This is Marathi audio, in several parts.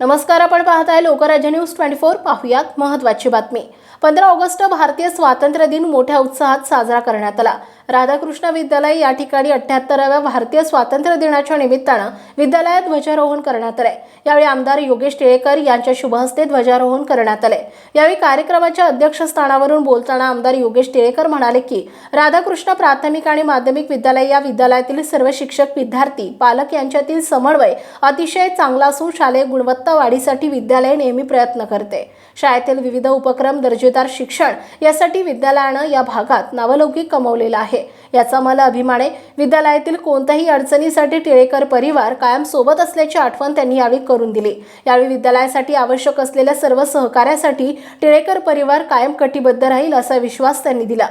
नमस्कार आपण पाहताय लोकराज्य न्यूज ट्वेंटी फोर. पाहूयात महत्वाची बातमी. पंधरा ऑगस्ट भारतीय स्वातंत्र्य दिन मोठ्या उत्साहात साजरा करण्यात आला. राधाकृष्ण विद्यालय या ठिकाणी अठ्याहत्तराव्या भारतीय स्वातंत्र्य दिनाच्या निमित्तानं विद्यालयात ध्वजारोहण करण्यात आले यावेळी आमदार योगेश टिळेकर यांच्या शुभहस्ते ध्वजारोहण करण्यात आले यावेळी कार्यक्रमाच्या अध्यक्षस्थानावरून बोलताना आमदार योगेश टिळेकर म्हणाले की राधाकृष्ण प्राथमिक आणि माध्यमिक विद्यालय या विद्यालयातील सर्व शिक्षक विद्यार्थी पालक यांच्यातील समन्वय अतिशय चांगला असून शालेय गुणवत्ता वाढीसाठी विद्यालय नेहमी प्रयत्न करते. शाळेतील विविध उपक्रम दर्जेदार शिक्षण यासाठी विद्यालयानं या भागात नावलौकिक कमवलेला आहे. याचा मला अभिमान आहे. विद्यालयातील कोणत्याही अडचणीसाठी टिळेकर परिवार कायम सोबत असल्याची आठवण त्यांनी यावेळी करून दिली. यावेळी विद्यालयासाठी आवश्यक असलेल्या सर्व सहकार्यासाठी टिळेकर परिवार कायम कटिबद्ध राहील असा विश्वास त्यांनी दिला.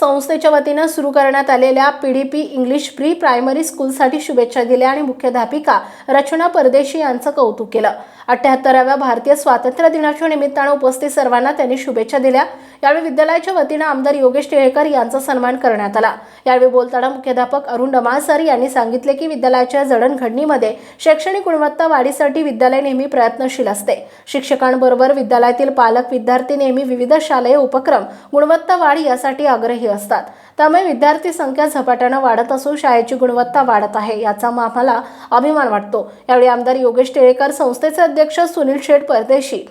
संस्थेच्या वतीनं सुरू करण्यात आलेल्या P D P English pre primary स्कूलसाठी शुभेच्छा दिल्या आणि मुख्याध्यापिका रचना परदेशी यांचं कौतुक केलं. अठ्याहत्तराव्या भारतीय स्वातंत्र्य दिनाच्या निमित्तानं उपस्थित सर्वांना त्यांनी शुभेच्छा दिल्या. यावेळी विद्यालयाच्या वतीनं आमदार योगेश टिळेकर यांचा सन्मान करण्यात आला. यावेळी बोलताना मुख्याध्यापक अरुण डमाळसर यांनी सांगितले की विद्यालयाच्या जडणघडणीमध्ये शैक्षणिक गुणवत्ता वाढीसाठी विद्यालय नेहमी प्रयत्नशील असते. शिक्षकांबरोबर विद्यालयातील पालक विद्यार्थी नेहमी विविध शालेय उपक्रम गुणवत्ता वाढ यासाठी आग्रही असतात. त्यामुळे विद्यार्थी संख्या झपाट्यानं वाढत असून शाळेची गुणवत्ता वाढत आहे याचा आम्हाला अभिमान वाटतो. यावेळी आमदार योगेश टिळेकर संस्थेचे अध्यक्ष सुनील शेठ परदेशी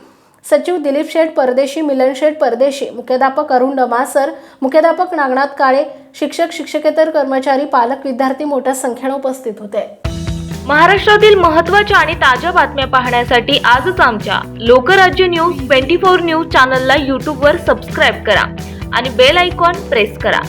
सचिव दिलीप शेठ परदेशी मिलन शेठ परदेशी मुख्याध्यापक अरुण डमासर मुख्याध्यापक नागनाथ काळे शिक्षक शिक्षकेतर कर्मचारी पालक विद्यार्थी मोठ्या संख्येने उपस्थित होते. महाराष्ट्रातील महत्त्वाच्या आणि ताज्या बातम्या पाहण्यासाठी आजच आमच्या Lokrajya news twenty four news चॅनलला यूट्यूबवर सबस्क्राईब करा आणि बेल आयकॉन प्रेस करा.